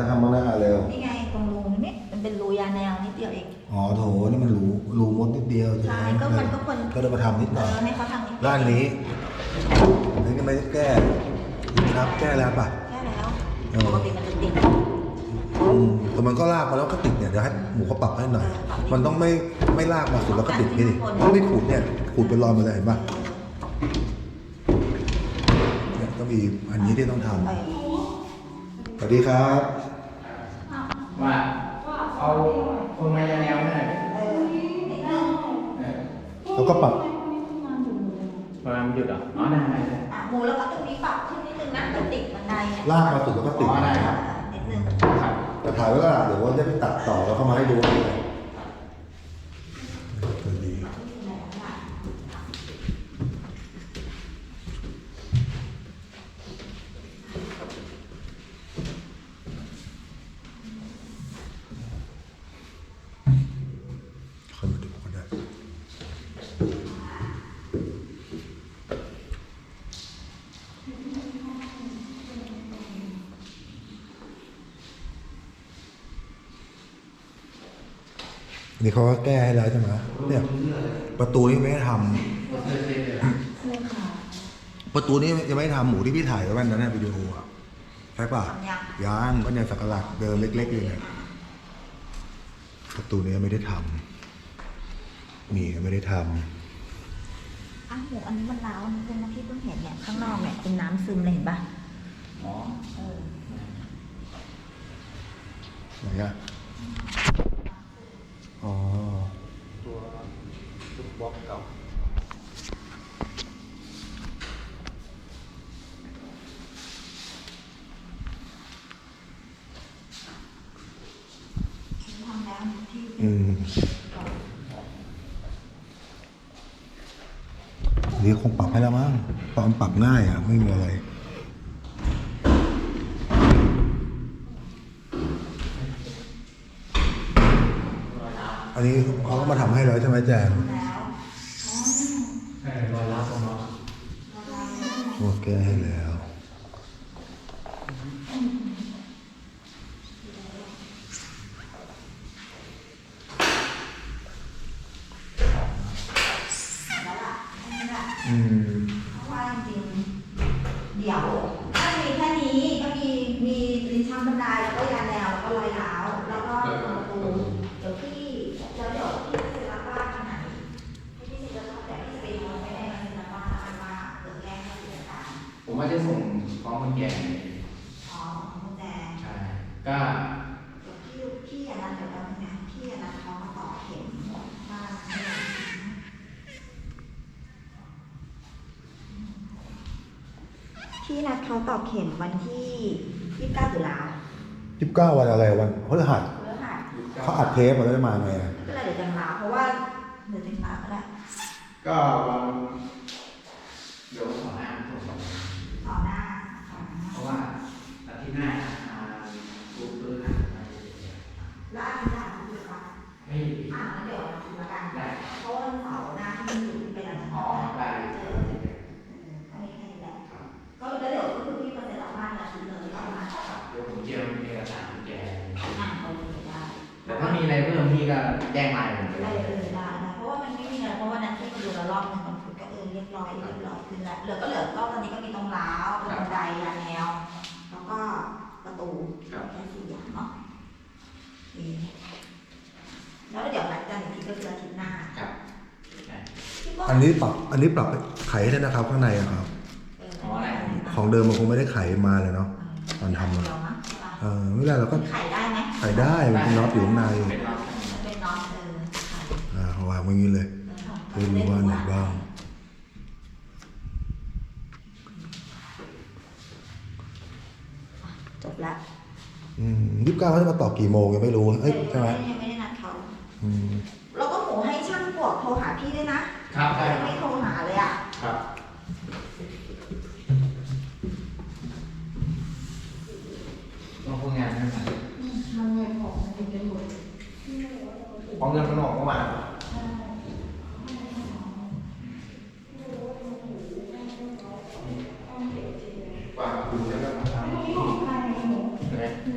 จะทำมาหน้าเร็ว นี่ไงตรงรูนี่มันเป็นรูยาแนวนิดเดียวเองอ๋อโถนี่มันรูรูมดนิดเดียวใช่ก็มันก็ควรก็เลยมาทำนิดหเอน่อยอให้เขาทำนิดเดียวด้านนี้อันนี้ไม่ได้แก้ครับแก้แล้วป่ะ แค่แล้วเออ ปกติมันจะติด อืมแต่มันก็ลากมาแล้วก็ติดเนี่ยเดี๋ยวให้หมูเขาปรับให้หน่อยเออปรับนิดมันต้องไม่ไม่ลากมาสุดแล้วก็ติดนี่ดิต้องไม่ขูดเนี่ยขูดเป็นรอยมาเลยเห็นป่ะเนี่ยต้องมีอันนี้ที่ต้องทเออำสวัสดีครับ ว่าเอาคนมายาแนวให้หน่อยเออนิดนึงเออแล้วก็ปรับประมาณหยุดเหรออ๋อได้ได้ได้อะหมูแล้วก็ตรงนี้ปรับขึ้นนิดนึงนะแต่ติดบันไดไงลากมาสุดแล้วก็ติดอ๋อได้ครับอ่านิดนึงครับแต่ถ่ายไว้ก็เดี๋ยวว่าจะไปตัดต่อแล้วเข้ามาให้ดูว่าเป็นไงดี ค่อยมาดูก็ได้ อั นนี้เขาก็แก้ให้แล้วใช่ไหมเนี่ยประตูนี่ไม่ได้ทำประตูนี้ยังไม่ได้ทำหมูที่พี่ถ่ายไว้วันนั้นนะวิดีโออะใช่ป่ะทำยังยังก็เนี่ยสักหลักเดินเล็กๆอยู่เนี่ยประตูนี้ไม่ได้ทำนี่ไม่ได้ทำอะหมูอันนี้มันร้าวนิดนึงนะพี่เพิ่งเห็นเนี่ยข้างนอกเนี่ยเป็นน้ำซึมเลยเห็นปะอ๋อเออไหนอะอ๋อ ตัวตุ๊กบล็อกเก่า ทำแล้วที่ อืม อันนี้คงปรับให้แล้วมั้งปรับปรับง่ายอะ ไม่มีอะไรอันนี้เขาก็มาทำให้แล้วใช่ไหมแจงแล้วเออรอยรับของเราโอเคให้แล้ว อืมเพราะว่าจริงๆเดี๋ยวถ้ามีแค่นี้ก็มีมีลิ้นชักบันไดแล้วก็ยาแนวแล้วก็รอยร้าวแล้วก็ประตูเดี๋ยวพี่แล้วเดี๋ยวพี่จะรับบ้านที่ไหนพี่จะรับแต่พี่จะไปดูไม่ได้มันจะว่าว่าเกิดแรงไม่เกิดการผมว่าจะส่งฟ้องคนแก่เนี่ย อ๋อของคุณแจ ใช่ก็ เดี๋ยวพี่พี่อันนั้นเดี๋ยวเราเนี่ยพี่อันนั้นเขามาต่อเข็มบ้าน พี่นัดเขาต่อเข็มวันที่ 29ตุลายี่สิบเก้าวันอะไรวันพฤหัสเพื่อหาเขาอัดเทปมาแล้วจะมาไงอะก็เลยเดี๋ยวจะลาเพราะว่าเดี๋ยวจะลาก็ได้ก็วันเดี๋ยวขอหน้าส่งต่อหน้าต่อหน้าเพราะว่าอาทิตย์หน้าอ่าปุ๊บปุ๊บนะแล้วอาทิตย์หน้ เพิ่มพี่ก็แจ้งมาผมเลได้ยเออได้ได้เพราะว่ามันไม่มีอะไรเพราะว่านั้นที่มาดูแล้วรอบหนึงมันคือก็เออเรียบร้อยเรียบร้อยขึ้นแล้วเหลือก็เหลือก็ตอนนี้ก็มีตรงร้าวตรงบันไดยานแนว แล้วก็ประตูครับแค่สี่อย่างเนาะโอเคแล้วเดี๋ยวหลังจากนี้ก็คืออาทิตย์หน้าครับใช่คิดว่าอันนี้ปรับอันนี้ปรับไขให้ได้นะครับข้างในอะครับเออของอะไรของเดิมมันคงไม่ได้ไขมาเลยเนาะ ตอนทำอะเดียวนะใช่ปะเออไม่ได้เราก็ไข่ได้ไหม ไขได้มันเป็นน็อตอยู่ข้างใน เป็นน็อตมันเป็นน็อตเออไข่ อ่า วางไว้อย่างนี้เลยจะได้รู้ว่าไหนบ้าง จบละอืมยี่สิบเก้าเขาจะมาต่อกี่โมงยังไม่รู้เอ้ยใช่ไหมยังไม่ได้นัดเขาอืมแล้วก็หมูให้ช่างปวกโทรหาพี่ด้วยนะครับได้ครัไม่บโทรหาเลยอะครับต้องพูดงานให้มันมันเงินของมันเป็นหมดพอเงินมันออกก็มาฝาก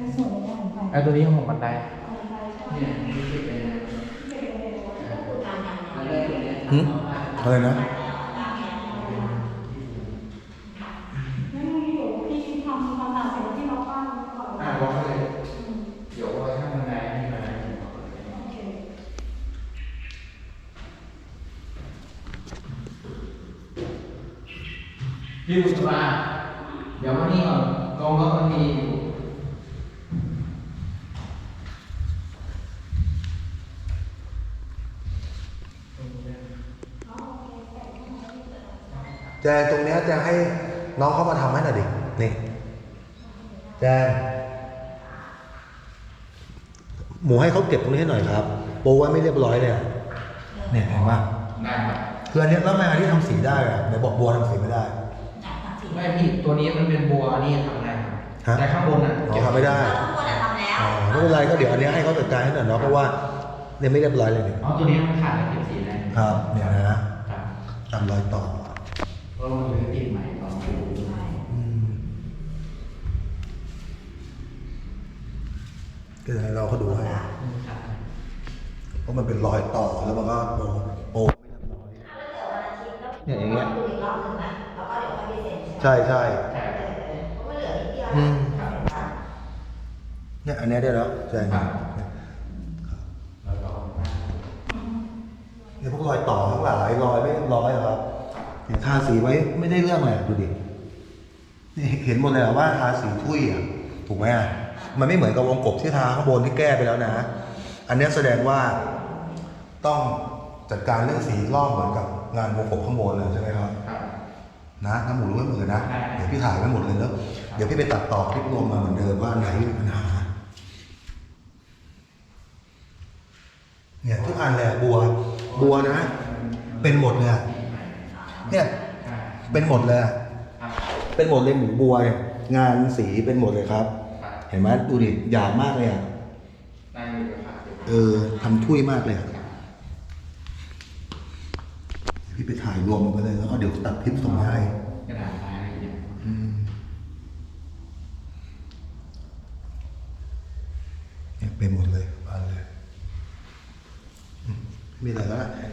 ด้ไอ้ตัวนี้ของบันไดเนี่ยมีสิบเลยนะแล้วก็ตัวเนี้ยหึอะไรนะงั้นอยู่ที่ทำความสะอาดเสร็จที่เราปั้นก่อนอ่าบอกเขาเลยเดี๋ยวเอาข้างบันไดนี่มาโอเคพี่บุษบาเดี๋ยวมานี่ก่อนกองเขามันมีอยู่ แจงตรงเนี้ยแจงให้น้องเขามาทำให้หน่อยดิ นี่ แจง หมูให้เขาเก็บตรงนี้ให้หน่อยครับ โปะไว้ไม่เรียบร้อยเลยอะเนี่ยเห็นปะได้ครับคืออันเนี้ยแล้วทำไมอันที่ทำสีได้อะไหนบอกบัวทำสีไม่ได้ ไหนทำสีไม่พี่ตัวนี้มันเป็นบัวนี่ทำได้ครับฮะ แต่ข้างบนอะอ๋อทำไม่ได้เราทุกคนอะทำแล้วอ๋อไม่เป็นไรก็เดี๋ยวอันเนี้ยให้เขาจัดการให้หน่อยเนาะเพราะว่าเนี่ยไม่เรียบร้อยเลยเนี่ยอ๋อตัวนี้มันขาดแล้วเก็บสีได้ครับ เนี่ยนะครับ ตามรอยต่อ เพราะมันเป็นติดใหม่ตอนนี้อืมก็เดี๋ยวให้เราเขาดูให้ครับเพราะมันเป็นรอยต่อแล้วมันก็โปะโปะไม่เรียบร้อยเนี่ยอย่างเงี้ยดูอีกรอบหนึงนะแล้วก็เดี๋ยวค่อยไปเซ็นใช่ใช่ใช่เออเพราะมันเหลือนิดเดียวอืมนะเนี่ยอันเนี้ยได้แล้วใช่คครัรับบแล้วก็เนี่ยพวกรอยต่อทั้งหลายรอยไม่เรียบร้อยอะครับ เนี่ยทาสีไว้ไม่ได้เรื่องเลยดูดินี่เห็นหมดเลยอะว่าทาสีทุยอะถูกไหมอะมันไม่เหมือนกับวงกบที่ทาข้างบนที่แก้ไปแล้วนะ อันเนี้ยแสดงว่าต้องจัดการเรื่องสีรอบเหมือนกับงานวงกบข้างบนเลยใช่ไหมครับครับนะน้ำหมูรู้ไว้หมดเลยนะได้เดี๋ยวพี่ถ่ายไว้หมดเลยแล้วเดี๋ยวพี่ไปตัดต่อคลิปรวมมาเหมือนเดิมว่าอันไหนมีปัญหาเนี่ยทุกอันเลยอะบัวบัวนะ เป็นหมดเลยอะ เนี่ยใช่เป็นหมดเลยอะครับเป็นหมดเลยหมูบัวเนี่ยงานสีเป็นหมดเลยครับครับเห็นไหมดูดิหยาบมากเลยอะได้อยู่ครับเออทำทุยมากเลยอะพี่ไปถ่ายรวมมันไปเลยแล้วก็เดี๋ยวตัดคลิปส่งให้กระดาษทรายอะไรอย่างเงี้ยอืมเนี่ยเป็นหมดเลยอันเลยอืมมีอะไรแล้วล่ะแค่นี้นะ